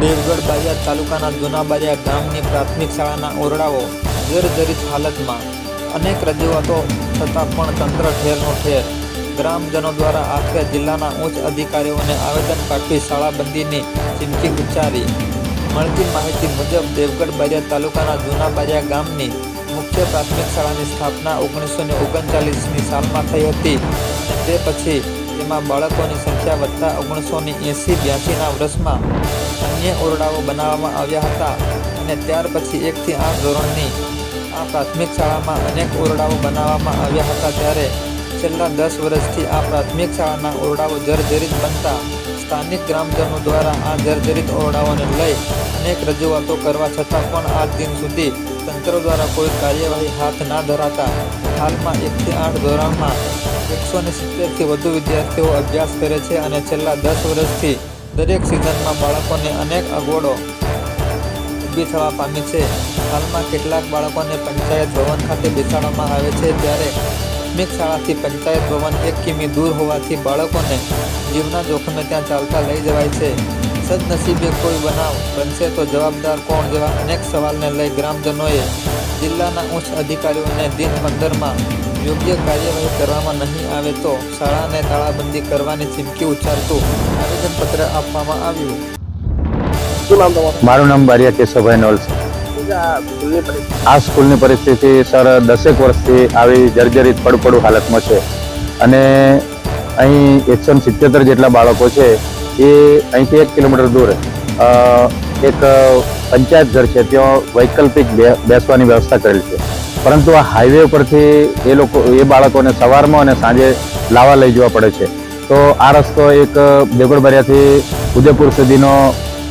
દેવગઢ બારિયા તાલુકાના જૂના બારિયા ગામની પ્રાથમિક શાળાના ઓરડાઓ જર્જરિત હાલતમાં. અનેક રજૂઆતો છતાં પણ તંત્ર ઠેરનો ઠેર. ગ્રામજનો દ્વારા આખરે જિલ્લાના ઉચ્ચ અધિકારીઓને આવેદન પાઠવી શાળાબંધીની ચીમકી ઉચ્ચારી. મળતી માહિતી મુજબ દેવગઢ બારિયા તાલુકાના જૂના બારિયા ગામની મુખ્ય પ્રાથમિક શાળાની સ્થાપના ઓગણીસો ને ઓગણચાલીસની સાલમાં થઈ હતી. તે પછી તેમાં બાળકોની સંખ્યા વધતા ઓગણીસો ને એંસી બ્યાસીના વર્ષમાં અન્ય ઓરડાઓ બનાવવામાં આવ્યા હતા અને ત્યાર પછી એકથી આઠ ધોરણની આ પ્રાથમિક શાળામાં અનેક ઓરડાઓ બનાવવામાં આવ્યા હતા ત્યારે છેલ્લા દસ વર્ષથી આ પ્રાથમિક શાળાના ઓરડાઓ જર્જરિત બનતા સ્થાનિક ગ્રામજનો દ્વારા આ જર્જરિત ઓરડાઓને લઈ અનેક રજૂઆતો કરવા છતાં પણ આજ દિન સુધી તંત્ર દ્વારા કોઈ કાર્યવાહી હાથ ના ધરાતા હાલમાં એકથી આઠ ધોરણમાં એકસો ને સિત્તેરથી વધુ વિદ્યાર્થીઓ અભ્યાસ કરે છે અને છેલ્લા દસ વર્ષથી દરેક સિઝનમાં બાળકોને અનેક અગવડો ઊભી થવા પામી છે. હાલમાં કેટલાક બાળકોને પંચાયત ભવન ખાતે બેસાડવામાં આવે છે. ત્યારે પ્રાથમિક શાળાથી પંચાયત ભવન એક કિમી દૂર હોવાથી બાળકોને જીવના જોખમે ત્યાં ચાલતા લઈ જવાય છે. સદનસીબે કોઈ બનાવ બનશે તો જવાબદાર કોણ જેવા અનેક સવાલને લઈ ગ્રામજનોએ જિલ્લાના ઉચ્ચ અધિકારીઓને દિન પંદરમાં યોગ્ય કાર્યવાહી કરવામાં નહીં આવે તો શાળાને તાળાબંધી કરવાની ચીમકી ઉચ્ચારતું આવેદનપત્ર આપવામાં આવ્યું. મારું નામ બારિયા કેશવભાઈ નોલ છે આ સ્કૂલની પરિસ્થિતિ સર દસેક વર્ષથી આવી જર્જરિત, પડપડું હાલતમાં છે. અને અહીં એકસો સિત્તેર જેટલા બાળકો છે, એ અહીંથી એક કિલોમીટર દૂર એક પંચાયત ઘર છે, ત્યાં વૈકલ્પિક બેસવાની વ્યવસ્થા કરેલ છે. પરંતુ આ હાઈવે ઉપરથી એ લોકો, એ બાળકોને સવારમાં અને સાંજે લાવવા લઈ જવા પડે છે. તો આ રસ્તો એક દેવગઢબારિયાથી ઉદયપુર સુધીનો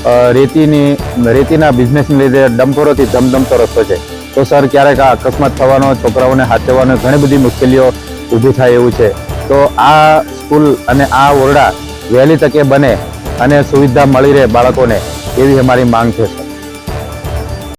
રેતીની, રેતીના બિઝનેસને લીધે ડમ્પરોથી ધમધમતો રસ્તો છે. તો સર, ક્યારેક આ અકસ્માત થવાનો, છોકરાઓને હાચવવાનો ઘણી બધી મુશ્કેલીઓ ઊભી થાય એવું છે. તો આ સ્કૂલ અને આ ઓરડા વહેલી તકે બને અને સુવિધા મળી રહે બાળકોને, એવી અમારી માંગ છે, સર.